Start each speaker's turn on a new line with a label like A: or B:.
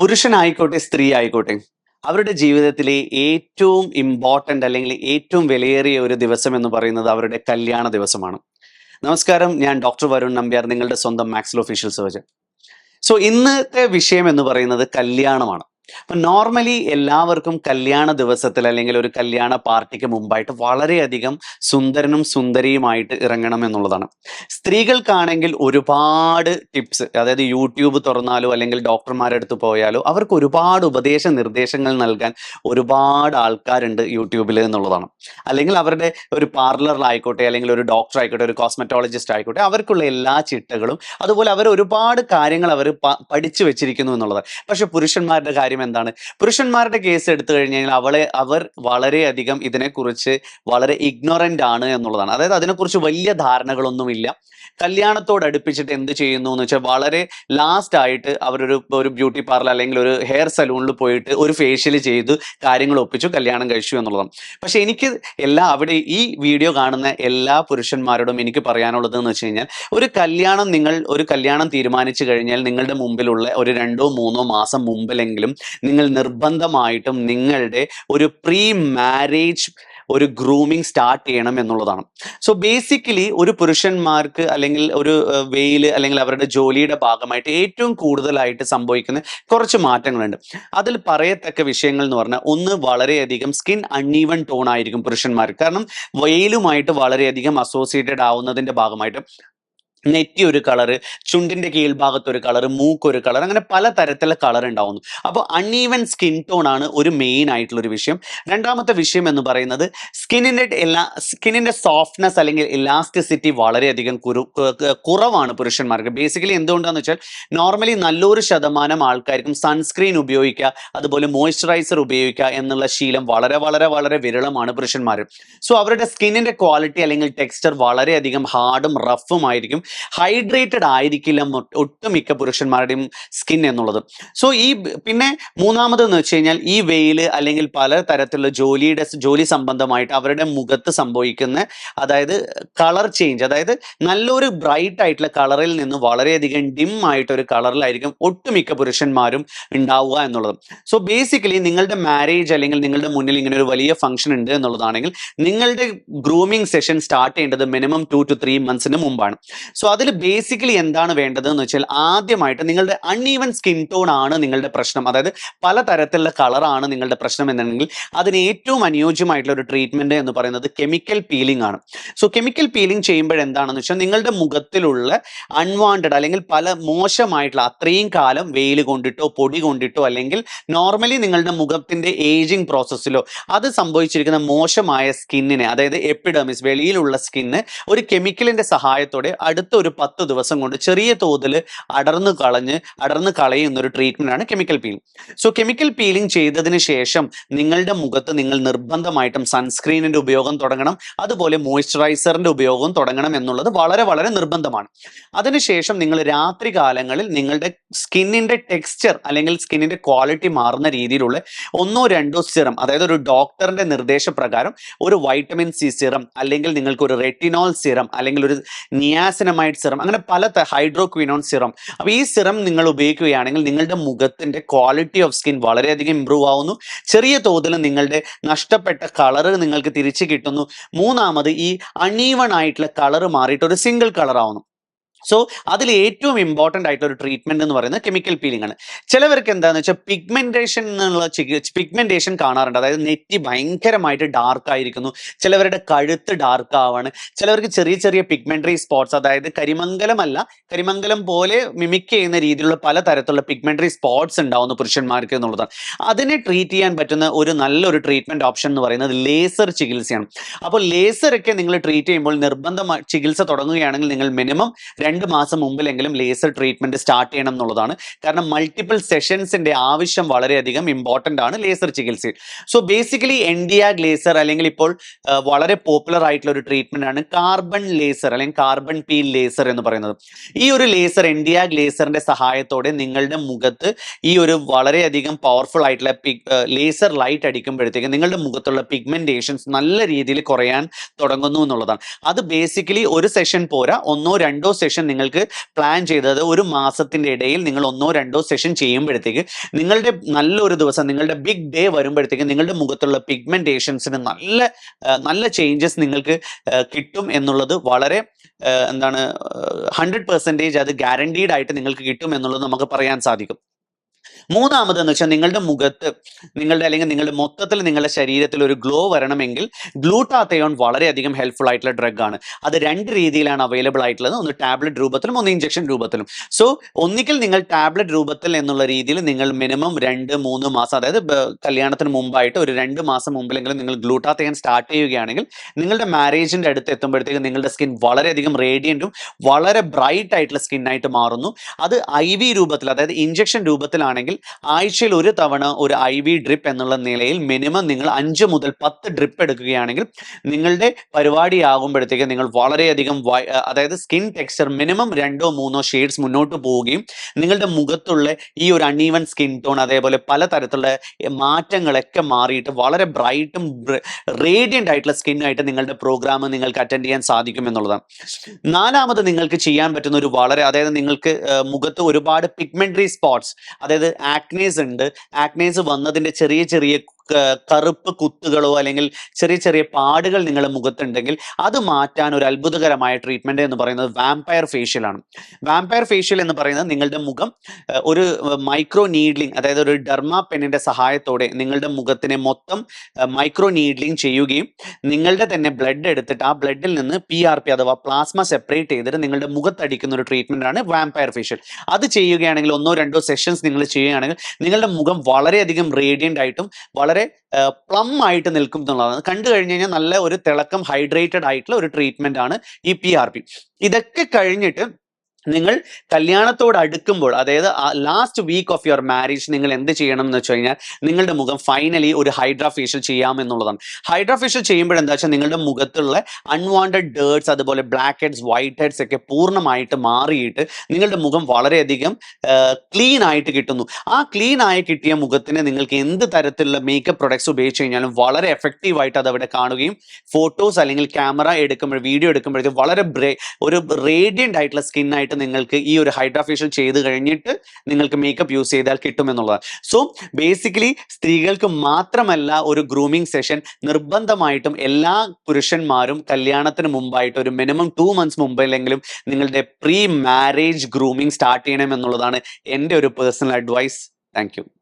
A: പുരുഷനായിക്കോട്ടെ സ്ത്രീ ആയിക്കോട്ടെ അവരുടെ ജീവിതത്തിലെ ഏറ്റവും ഇമ്പോർട്ടന്റ് അല്ലെങ്കിൽ ഏറ്റവും വിലയേറിയ ഒരു ദിവസം എന്ന് പറയുന്നത് അവരുടെ കല്യാണ ദിവസമാണ്. നമസ്കാരം ഞാൻ ഡോക്ടർ വരുൺ നമ്പ്യാർ നിങ്ങളുടെ സ്വന്തം മാക്സിൽ ഒഫീഷ്യൽ സർജൻ സോ ഇന്നത്തെ വിഷയം എന്ന് പറയുന്നത് കല്യാണമാണ്. അപ്പൊ നോർമലി എല്ലാവർക്കും കല്യാണ ദിവസത്തിൽ അല്ലെങ്കിൽ ഒരു കല്യാണ പാർട്ടിക്ക് മുമ്പായിട്ട് വളരെയധികം സുന്ദരനും സുന്ദരിയുമായിട്ട് ഇറങ്ങണം എന്നുള്ളതാണ്. സ്ത്രീകൾക്കാണെങ്കിൽ ഒരുപാട് ടിപ്സ് അതായത് യൂട്യൂബ് തുറന്നാലോ അല്ലെങ്കിൽ ഡോക്ടർമാരുടെ അടുത്ത് പോയാലോ അവർക്ക് ഒരുപാട് ഉപദേശ നിർദ്ദേശങ്ങൾ നൽകാൻ ഒരുപാട് ആൾക്കാരുണ്ട് യൂട്യൂബിൽ എന്നുള്ളതാണ്. അല്ലെങ്കിൽ അവരുടെ ഒരു പാർലറിലായിക്കോട്ടെ അല്ലെങ്കിൽ ഒരു ഡോക്ടർ ആയിക്കോട്ടെ ഒരു കോസ്മെറ്റോളജിസ്റ്റ് ആയിക്കോട്ടെ അവർക്കുള്ള എല്ലാ ചിട്ടകളും അതുപോലെ അവർ ഒരുപാട് കാര്യങ്ങൾ അവർ പഠിച്ചു വെച്ചിരിക്കുന്നു എന്നുള്ളതാണ്. പക്ഷെ പുരുഷന്മാരുടെ കാര്യം എന്താണ്? പുരുഷന്മാരുടെ കേസ് എടുത്തു കഴിഞ്ഞു കഴിഞ്ഞാൽ അവളെ അവർ വളരെയധികം ഇതിനെക്കുറിച്ച് വളരെ ഇഗ്നോറന്റ് ആണ് എന്നുള്ളതാണ്. അതായത് അതിനെക്കുറിച്ച് വലിയ ധാരണകളൊന്നുമില്ല. കല്യാണത്തോട് അടുപ്പിച്ചിട്ട് എന്ത് ചെയ്യുന്നു എന്ന് വെച്ചാൽ വളരെ ലാസ്റ്റ് ആയിട്ട് അവരൊരു ഒരു ബ്യൂട്ടി പാർലർ അല്ലെങ്കിൽ ഒരു ഹെയർ സലൂണിൽ പോയിട്ട് ഒരു ഫേഷ്യൽ ചെയ്തു കാര്യങ്ങൾ ഒപ്പിച്ചു കല്യാണം കഴിച്ചു എന്നുള്ളതാണ്. പക്ഷെ എനിക്ക് എല്ലാ അവിടെ ഈ വീഡിയോ കാണുന്ന എല്ലാ പുരുഷന്മാരോടും എനിക്ക് പറയാനുള്ളത് എന്ന് വെച്ച് കഴിഞ്ഞാൽ ഒരു കല്യാണം നിങ്ങൾ ഒരു കല്യാണം തീരുമാനിച്ചു കഴിഞ്ഞാൽ നിങ്ങളുടെ മുമ്പിലുള്ള ഒരു രണ്ടോ മൂന്നോ മാസം മുമ്പിലെങ്കിലും നിങ്ങൾ നിർബന്ധമായിട്ടും നിങ്ങളുടെ ഒരു പ്രീ മാരേജ് ഒരു ഗ്രൂമിങ് സ്റ്റാർട്ട് ചെയ്യണം എന്നുള്ളതാണ്. സോ ബേസിക്കലി ഒരു പുരുഷന്മാർക്ക് അല്ലെങ്കിൽ ഒരു വെയിൽ അല്ലെങ്കിൽ അവരുടെ ജോലിയുടെ ഭാഗമായിട്ട് ഏറ്റവും കൂടുതലായിട്ട് സംഭവിക്കുന്ന കുറച്ച് മാറ്റങ്ങളുണ്ട്. അതിൽ പറയത്തക്ക വിഷയങ്ങൾ എന്ന് പറഞ്ഞാൽ ഒന്ന് വളരെയധികം സ്കിൻ അൺഈവൺ ടോൺ ആയിരിക്കും പുരുഷന്മാർക്ക്. കാരണം വെയിലുമായിട്ട് വളരെയധികം അസോസിയേറ്റഡ് ആവുന്നതിന്റെ ഭാഗമായിട്ട് നെറ്റി ഒരു കളറ് ചുണ്ടിന്റെ കീഴ്ഭാഗത്ത് ഒരു കളറ് മൂക്കൊരു കളർ അങ്ങനെ പല തരത്തിലുള്ള കളർ ഉണ്ടാവുന്നു. അപ്പോൾ അൺഈവൻ സ്കിൻ ടോൺ ആണ് ഒരു മെയിൻ ആയിട്ടുള്ള ഒരു വിഷയം. രണ്ടാമത്തെ വിഷയം എന്ന് പറയുന്നത് സ്കിന്നിന്റെ എല്ലാ സ്കിന്നിന്റെ സോഫ്റ്റ്നെസ് അല്ലെങ്കിൽ ഇലാസ്റ്റിസിറ്റി വളരെയധികം കുറു കുറവാണ് പുരുഷന്മാർക്ക്. ബേസിക്കലി എന്തുകൊണ്ടാന്ന് വെച്ചാൽ നോർമലി നല്ലൊരു ശതമാനം ആൾക്കാർക്കും സൺസ്ക്രീൻ ഉപയോഗിക്കുക അതുപോലെ മോയ്സ്ചറൈസർ ഉപയോഗിക്കുക എന്നുള്ള ശീലം വളരെ വളരെ വളരെ വിരളമാണ് പുരുഷന്മാർ സോ അവരുടെ സ്കിന്നിന്റെ ക്വാളിറ്റി അല്ലെങ്കിൽ ടെക്സ്ചർ വളരെയധികം ഹാർഡും റഫും ആയിരിക്കും. ഹൈഡ്രേറ്റഡ് ആയിരിക്കില്ല ഒട്ടുമിക്ക പുരുഷന്മാരുടെയും സ്കിൻ എന്നുള്ളത്. സോ ഈ പിന്നെ മൂന്നാമത് എന്ന് വെച്ച് കഴിഞ്ഞാൽ ഈ വെയിൽ അല്ലെങ്കിൽ പല തരത്തിലുള്ള ജോലിയുടെ ജോലി സംബന്ധമായിട്ട് അവരുടെ മുഖത്ത് സംഭവിക്കുന്ന അതായത് കളർ ചേഞ്ച് അതായത് നല്ലൊരു ബ്രൈറ്റ് ആയിട്ടുള്ള കളറിൽ നിന്ന് വളരെയധികം ഡിം ആയിട്ട് ഒരു കളറിലായിരിക്കും ഒട്ടുമിക്ക പുരുഷന്മാരും ഉണ്ടാവുക എന്നുള്ളത്. സോ ബേസിക്കലി നിങ്ങളുടെ മാരേജ് അല്ലെങ്കിൽ നിങ്ങളുടെ മുന്നിൽ ഇങ്ങനെ ഒരു വലിയ ഫംഗ്ഷൻ ഉണ്ട് എന്നുള്ളതാണെങ്കിൽ നിങ്ങളുടെ ഗ്രൂമിംഗ് സെഷൻ സ്റ്റാർട്ട് ചെയ്യേണ്ടത് മിനിമം ടു ടു ത്രീ മന്ത്സിന് മുമ്പാണ്. അതിൽ ബേസിക്കലി എന്താണ് വേണ്ടത് എന്ന് വെച്ചാൽ ആദ്യമായിട്ട് നിങ്ങളുടെ അൺഈവൻ സ്കിൻ ടോൺ ആണ് നിങ്ങളുടെ പ്രശ്നം. അതായത് പല തരത്തിലുള്ള കളറാണ് നിങ്ങളുടെ പ്രശ്നം എന്നുണ്ടെങ്കിൽ അതിന് ഏറ്റവും അനുയോജ്യമായിട്ടുള്ള ഒരു ട്രീറ്റ്മെന്റ് എന്ന് പറയുന്നത് കെമിക്കൽ പീലിംഗ് ആണ്. സോ കെമിക്കൽ പീലിംഗ് ചെയ്യുമ്പോൾ എന്താണെന്ന് വെച്ചാൽ നിങ്ങളുടെ മുഖത്തിലുള്ള അൺവാണ്ടഡ് അല്ലെങ്കിൽ പല മോശമായിട്ടുള്ള അത്രയും കാലം വെയിൽ കൊണ്ടിട്ടോ പൊടി കൊണ്ടിട്ടോ അല്ലെങ്കിൽ നോർമലി നിങ്ങളുടെ മുഖത്തിന്റെ ഏജിങ് പ്രോസസ്സിലോ അത് സംഭവിച്ചിരിക്കുന്ന മോശമായ സ്കിന്നിനെ അതായത് എപ്പിഡമിസ് വെളിയിലുള്ള സ്കിന്ന് ഒരു കെമിക്കലിന്റെ സഹായത്തോടെ അടുത്ത ഒരു പത്ത് ദിവസം കൊണ്ട് ചെറിയ തോതിൽ അടർന്നു കളഞ്ഞ് അടർന്നു കളയുന്ന ഒരു ട്രീറ്റ്മെന്റ് ആണ് chemical peeling so chemical peeling ചെയ്തതിന് ശേഷം നിങ്ങളുടെ മുഖത്ത് നിങ്ങൾ നിർബന്ധമായിട്ടും സൺസ്ക്രീനിന്റെ ഉപയോഗം തുടങ്ങണം അതുപോലെ മോയ്സ്ചറൈസറിന്റെ ഉപയോഗം തുടങ്ങണം എന്നുള്ളത് വളരെ വളരെ നിർബന്ധമാണ്. അതിനുശേഷം നിങ്ങൾ രാത്രി കാലങ്ങളിൽ നിങ്ങളുടെ സ്കിന്നിന്റെ ടെക്സ്ചർ അല്ലെങ്കിൽ സ്കിന്നിന്റെ ക്വാളിറ്റി മാറുന്ന രീതിയിലുള്ള ഒന്നോ രണ്ടോ സിറം അതായത് ഒരു ഡോക്ടറിന്റെ നിർദ്ദേശപ്രകാരം ഒരു വൈറ്റമിൻ സി സിറം അല്ലെങ്കിൽ നിങ്ങൾക്ക് ഒരു റെറ്റിനോൾ സിറം അല്ലെങ്കിൽ ഒരു നിയാസിനമൈഡ് സിറം അങ്ങനെ പല ഹൈഡ്രോക്വിനോൺ സിറം അപ്പോൾ ഈ സിറം നിങ്ങൾ ഉപയോഗിക്കുകയാണെങ്കിൽ നിങ്ങളുടെ മുഖത്തിന്റെ ക്വാളിറ്റി ഓഫ് സ്കിൻ വളരെയധികം ഇമ്പ്രൂവ് ആവുന്നു ചെറിയ തോതിൽ നിങ്ങളുടെ നഷ്ടപ്പെട്ട കളറ് നിങ്ങൾക്ക് തിരിച്ചു കിട്ടുന്നു മൂന്നാമത് ഈ അണീവൺ ആയിട്ടുള്ള കളർ മാറിയിട്ട് ഒരു സിംഗിൾ കളർ ആവുന്നു സോ അതിൽ ഏറ്റവും ഇമ്പോർട്ടന്റ് ആയിട്ടുള്ള ഒരു ട്രീറ്റ്മെന്റ് എന്ന് പറയുന്നത് കെമിക്കൽ പീലിംഗ് ആണ്. ചിലവർക്ക് എന്താണെന്ന് വെച്ചാൽ പിഗ്മെന്റേഷൻ എന്നുള്ള പിഗ്മെന്റേഷൻ കാണാറുണ്ട്. അതായത് നെറ്റി ഭയങ്കരമായിട്ട് ഡാർക്ക് ആയിരിക്കുന്നു. ചിലവരുടെ കഴുത്ത് ഡാർക്ക് ആവാണ്. ചിലവർക്ക് ചെറിയ ചെറിയ പിഗ്മെന്ററി സ്പോട്ട്സ് അതായത് കരിമംഗലമല്ല കരിമംഗലം പോലെ മിമിക് ചെയ്യുന്ന രീതിയിലുള്ള പല തരത്തിലുള്ള പിഗ്മെന്ററി സ്പോട്ട്സ് ഉണ്ടാവുന്ന പുരുഷന്മാർക്ക് എന്നുള്ളതാണ്. അതിനെ ട്രീറ്റ് ചെയ്യാൻ പറ്റുന്ന ഒരു നല്ലൊരു ട്രീറ്റ്മെന്റ് ഓപ്ഷൻ എന്ന് പറയുന്നത് ലേസർ ചികിത്സയാണ്. അപ്പോൾ ലേസറൊക്കെ നിങ്ങൾ ട്രീറ്റ് ചെയ്യുമ്പോൾ നിർബന്ധമായി ചികിത്സ തുടങ്ങുകയാണെങ്കിൽ നിങ്ങൾ മിനിമം രണ്ട് മാസം മുമ്പിലെങ്കിലും ലേസർ ട്രീറ്റ്മെന്റ് സ്റ്റാർട്ട് ചെയ്യണം എന്നുള്ളതാണ്. കാരണം മൾട്ടിപ്പിൾ സെഷൻസിന്റെ ആവശ്യം വളരെയധികം ഇമ്പോർട്ടന്റ് ആണ് ലേസർ ചികിത്സയിൽ. സോ ബേസിക്കലി എൻഡിയാഗ് ലേസർ അല്ലെങ്കിൽ ഇപ്പോൾ വളരെ പോപ്പുലർ ആയിട്ടുള്ള ഒരു ട്രീറ്റ്മെന്റ് ആണ് കാർബൺ ലേസർ അല്ലെങ്കിൽ കാർബൺ പീൽ ലേസർ എന്ന് പറയുന്നത്. ഈ ഒരു ലേസർ എൻഡിയാഗ് ലേസറിന്റെ സഹായത്തോടെ നിങ്ങളുടെ മുഖത്ത് ഈ ഒരു വളരെയധികം പവർഫുൾ ആയിട്ടുള്ള ലേസർ ലൈറ്റ് അടിക്കുമ്പോഴത്തേക്ക് നിങ്ങളുടെ മുഖത്തുള്ള പിഗ്മെന്റേഷൻസ് നല്ല രീതിയിൽ കുറയാൻ തുടങ്ങുന്നു എന്നുള്ളതാണ്. അത് ബേസിക്കലി ഒരു സെഷൻ പോരാ ഒന്നോ രണ്ടോ സെഷൻ നിങ്ങൾക്ക് പ്ലാൻ ചെയ്തത് ഒരു മാസത്തിന്റെ ഇടയിൽ നിങ്ങൾ ഒന്നോ രണ്ടോ സെഷൻ ചെയ്യുമ്പോഴത്തേക്ക് നിങ്ങളുടെ നല്ലൊരു ദിവസം നിങ്ങളുടെ ബിഗ് ഡേ വരുമ്പോഴത്തേക്ക് നിങ്ങളുടെ മുഖത്തുള്ള പിഗ്മെന്റേഷൻസിന് നല്ല നല്ല ചേഞ്ചസ് നിങ്ങൾക്ക് കിട്ടും എന്നുള്ളത് വളരെ എന്താണ് ഹൺഡ്രഡ് പെർസെന്റേജ് അത് ഗ്യാരണ്ടീഡ് ആയിട്ട് നിങ്ങൾക്ക് കിട്ടും എന്നുള്ളത് നമുക്ക് പറയാൻ സാധിക്കും. മൂന്നാമതെന്ന് വെച്ചാൽ നിങ്ങളുടെ മുഖത്ത് നിങ്ങളുടെ അല്ലെങ്കിൽ നിങ്ങളുടെ മൊത്തത്തിൽ നിങ്ങളുടെ ശരീരത്തിൽ ഒരു ഗ്ലോ വരണമെങ്കിൽ ഗ്ലൂട്ടാത്തയോൺ വളരെയധികം ഹെൽപ്ഫുൾ ആയിട്ടുള്ള ഡ്രഗ് ആണ്. അത് രണ്ട് രീതിയിലാണ് അവൈലബിൾ ആയിട്ടുള്ളത്. ഒന്ന് ടാബ്ലറ്റ് രൂപത്തിലും ഒന്ന് ഇഞ്ചക്ഷൻ രൂപത്തിലും. സോ ഒന്നിക്കൽ നിങ്ങൾ ടാബ്ലറ്റ് രൂപത്തിൽ എന്നുള്ള രീതിയിൽ നിങ്ങൾ മിനിമം രണ്ട് മൂന്ന് മാസം അതായത് കല്യാണത്തിന് മുമ്പായിട്ട് ഒരു രണ്ട് മാസം മുമ്പിലെങ്കിലും നിങ്ങൾ ഗ്ലൂട്ടാത്തയോൺ സ്റ്റാർട്ട് ചെയ്യുകയാണെങ്കിൽ നിങ്ങളുടെ മാരേജിന്റെ അടുത്ത് എത്തുമ്പോഴത്തേക്ക് നിങ്ങളുടെ സ്കിൻ വളരെയധികം റേഡിയന്റും വളരെ ബ്രൈറ്റ് ആയിട്ടുള്ള സ്കിന്നായിട്ട് മാറുന്നു. അത് ഐ രൂപത്തിൽ അതായത് ഇഞ്ചക്ഷൻ രൂപത്തിലാണെങ്കിൽ ആഴ്ചയിൽ ഒരു തവണ ഒരു ഐ വി ഡ്രിപ്പ് എന്നുള്ള നിലയിൽ മിനിമം നിങ്ങൾ അഞ്ച് മുതൽ പത്ത് ഡ്രിപ്പ് എടുക്കുകയാണെങ്കിൽ നിങ്ങളുടെ പരിപാടി ആകുമ്പോഴത്തേക്ക് നിങ്ങൾ വളരെയധികം അതായത് സ്കിൻ ടെക്സ്ചർ മിനിമം രണ്ടോ മൂന്നോ ഷെയ്ഡ്സ് മുന്നോട്ട് പോവുകയും നിങ്ങളുടെ മുഖത്തുള്ള ഈ ഒരു അൺഈവൻ സ്കിൻ ടോൺ അതേപോലെ പലതരത്തിലുള്ള മാറ്റങ്ങളൊക്കെ മാറിയിട്ട് വളരെ ബ്രൈറ്റും റേഡിയന്റ് ആയിട്ടുള്ള സ്കിന്നായിട്ട് നിങ്ങളുടെ പ്രോഗ്രാം നിങ്ങൾക്ക് അറ്റൻഡ് ചെയ്യാൻ സാധിക്കും എന്നുള്ളതാണ്. നാലാമത് നിങ്ങൾക്ക് ചെയ്യാൻ പറ്റുന്ന ഒരു വളരെ അതായത് നിങ്ങൾക്ക് മുഖത്ത് ഒരുപാട് പിഗ്മെന്ററി സ്പോട്ട്സ് അതായത് ആക്നേസ് ഉണ്ട്. ആക്നേസ് വന്നതിന്റെ ചെറിയ ചെറിയ കറുപ്പ് കുത്തുകളോ അല്ലെങ്കിൽ ചെറിയ ചെറിയ പാടുകൾ നിങ്ങളുടെ മുഖത്തുണ്ടെങ്കിൽ അത് മാറ്റാൻ ഒരു അത്ഭുതകരമായ ട്രീറ്റ്മെന്റ് എന്ന് പറയുന്നത് വാമ്പയർ ഫേഷ്യൽ ആണ്. വാമ്പയർ ഫേഷ്യൽ എന്ന് പറയുന്നത് നിങ്ങളുടെ മുഖം ഒരു മൈക്രോ നീഡ്ലിംഗ് അതായത് ഒരു ഡെർമാ പെന്നിന്റെ സഹായത്തോടെ നിങ്ങളുടെ മുഖത്തിനെ മൊത്തം മൈക്രോ നീഡ്ലിംഗ് ചെയ്യുകയും നിങ്ങളുടെ തന്നെ ബ്ലഡ് എടുത്തിട്ട് ആ ബ്ലഡിൽ നിന്ന് പി ആർ പി അഥവാ പ്ലാസ്മ സെപ്പറേറ്റ് ചെയ്തിട്ട് നിങ്ങളുടെ മുഖത്തടിക്കുന്ന ഒരു ട്രീറ്റ്മെന്റ് ആണ് വാമ്പയർ ഫേഷ്യൽ അത് ചെയ്യുകയാണെങ്കിൽ ഒന്നോ രണ്ടോ സെഷൻസ് നിങ്ങൾ ചെയ്യുകയാണെങ്കിൽ നിങ്ങളുടെ മുഖം വളരെയധികം റേഡിയന്റ് ആയിട്ടും വളരെ പ്ലം ആയിട്ട് നിൽക്കും എന്നുള്ളതാണ്. കണ്ടു കഴിഞ്ഞു കഴിഞ്ഞാൽ നല്ല ഒരു തിളക്കം ഹൈഡ്രേറ്റഡ് ആയിട്ടുള്ള ഒരു ട്രീറ്റ്മെന്റ് ആണ് ഈ പി ആർ പി ഇതൊക്കെ കഴിഞ്ഞിട്ട് നിങ്ങൾ കല്യാണത്തോട് അടുക്കുമ്പോൾ അതായത് last week of your marriage നിങ്ങൾ എന്ത് ചെയ്യണം എന്ന് വെച്ച് കഴിഞ്ഞാൽ നിങ്ങളുടെ മുഖം ഫൈനലി ഒരു ഹൈഡ്രാ ഫേഷ്യൽ ചെയ്യാം എന്നുള്ളതാണ്. ഹൈഡ്രാ ഫേഷ്യൽ ചെയ്യുമ്പോൾ എന്താ വെച്ചാൽ നിങ്ങളുടെ മുഖത്തുള്ള അൺവാണ്ടഡ് ഡേർട്സ് അതുപോലെ ബ്ലാക്ക് ഹെഡ്സ് വൈറ്റ് ഹെഡ്സ് ഒക്കെ പൂർണമായിട്ട് മാറിയിട്ട് നിങ്ങളുടെ മുഖം വളരെയധികം ക്ലീൻ ആയിട്ട് കിട്ടുന്നു. ആ ക്ലീൻ ആയി കിട്ടിയ മുഖത്തിന് നിങ്ങൾക്ക് എന്ത് തരത്തിലുള്ള മേക്കപ്പ് പ്രൊഡക്ട്സ് ഉപയോഗിച്ച് കഴിഞ്ഞാലും വളരെ എഫക്റ്റീവ് ആയിട്ട് അത് അവിടെ കാണുകയും ഫോട്ടോസ് അല്ലെങ്കിൽ ക്യാമറ എടുക്കുമ്പോൾ വീഡിയോ എടുക്കുമ്പോഴത്തേക്കും വളരെ ഒരു റേഡിയന്റ് ആയിട്ടുള്ള സ്കിൻ നിങ്ങൾക്ക് ഈ ഒരു ഹൈഡ്രാഫേഷ്യൽ ചെയ്ത് കഴിഞ്ഞിട്ട് നിങ്ങൾക്ക് മേക്കപ്പ് യൂസ് ചെയ്താൽ കിട്ടുമെന്നുള്ളതാണ്. സോ ബേസിക്കലി സ്ത്രീകൾക്ക് മാത്രമല്ല ഒരു ഗ്രൂമിംഗ് സെഷൻ നിർബന്ധമായിട്ടും എല്ലാ പുരുഷന്മാരും കല്യാണത്തിന് മുമ്പായിട്ട് ഒരു മിനിമം ടു മന്ത്സ് മുമ്പിലെങ്കിലും നിങ്ങളുടെ പ്രീ മാരേജ് ഗ്രൂമിംഗ് സ്റ്റാർട്ട് ചെയ്യണം എന്നുള്ളതാണ് എന്റെ ഒരു പേഴ്സണൽ അഡ്വൈസ് താങ്ക്